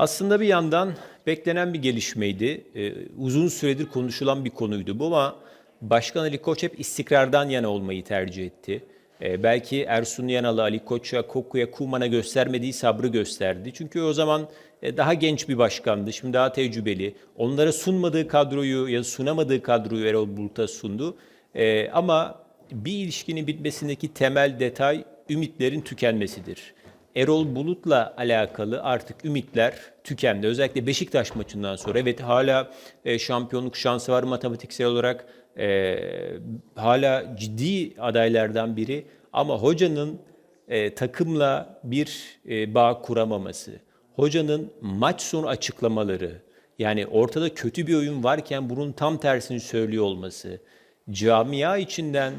Aslında bir yandan beklenen bir gelişmeydi. Ee, uzun süredir konuşulan bir konuydu bu ama Başkan Ali Koç hep istikrardan yana olmayı tercih etti. Ee, belki Ersun Yanal'a, Ali Koç'a, Koku'ya, Kuman'a göstermediği sabrı gösterdi. Çünkü o zaman e, daha genç bir başkandı, şimdi daha tecrübeli. Onlara sunmadığı kadroyu ya da sunamadığı kadroyu Erol Bulut'a sundu. Ee, ama bir ilişkinin bitmesindeki temel detay ümitlerin tükenmesidir. Erol Bulut'la alakalı artık ümitler tükendi. Özellikle Beşiktaş maçından sonra. Evet hala e, şampiyonluk şansı var matematiksel olarak. E, hala ciddi adaylardan biri. Ama hocanın e, takımla bir bağ kuramaması, hocanın maç sonu açıklamaları, yani ortada kötü bir oyun varken bunun tam tersini söylüyor olması, camia içinden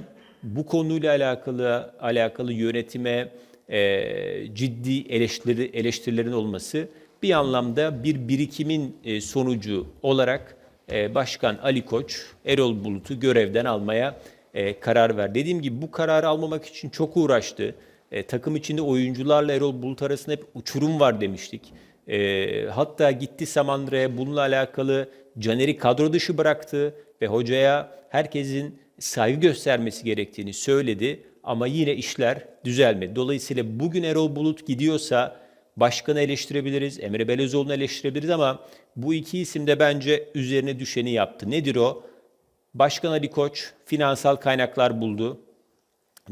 bu konuyla alakalı alakalı yönetime e, ciddi eleştiri, eleştirilerin olması bir anlamda bir birikimin e, sonucu olarak e, Başkan Ali Koç Erol Bulut'u görevden almaya e, karar verdi. Dediğim gibi bu kararı almamak için çok uğraştı. E, takım içinde oyuncularla Erol Bulut arasında hep uçurum var demiştik. E, hatta gitti Samandıra'ya bununla alakalı Caner'i kadro dışı bıraktı ve hocaya herkesin saygı göstermesi gerektiğini söyledi ama yine işler düzelmedi. Dolayısıyla bugün Erol Bulut gidiyorsa başkanı eleştirebiliriz, Emre Belözoğlu'nu eleştirebiliriz ama bu iki isim de bence üzerine düşeni yaptı. Nedir o? Başkan Ali Koç finansal kaynaklar buldu.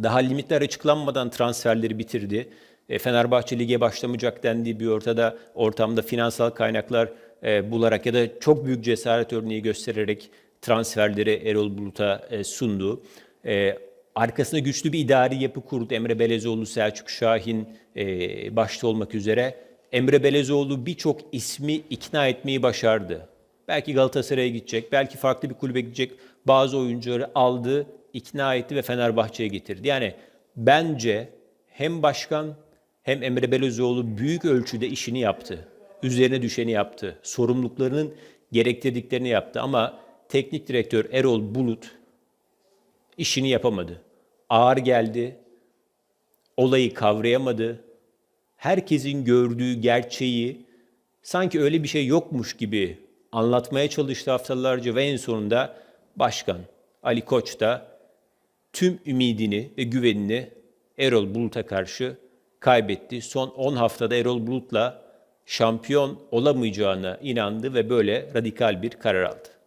Daha limitler açıklanmadan transferleri bitirdi. E, Fenerbahçe lige başlamayacak dendiği bir ortada ortamda finansal kaynaklar e, bularak ya da çok büyük cesaret örneği göstererek transferleri Erol Bulut'a e, sundu. E, arkasında güçlü bir idari yapı kurdu. Emre Belezoğlu, Selçuk Şahin e, başta olmak üzere. Emre Belezoğlu birçok ismi ikna etmeyi başardı. Belki Galatasaray'a gidecek, belki farklı bir kulübe gidecek. Bazı oyuncuları aldı, ikna etti ve Fenerbahçe'ye getirdi. Yani bence hem başkan hem Emre Belözoğlu büyük ölçüde işini yaptı. Üzerine düşeni yaptı. Sorumluluklarının gerektirdiklerini yaptı ama teknik direktör Erol Bulut işini yapamadı. Ağır geldi. Olayı kavrayamadı. Herkesin gördüğü gerçeği sanki öyle bir şey yokmuş gibi anlatmaya çalıştı haftalarca ve en sonunda başkan Ali Koç da tüm ümidini ve güvenini Erol Bulut'a karşı kaybetti. Son 10 haftada Erol Bulut'la şampiyon olamayacağına inandı ve böyle radikal bir karar aldı.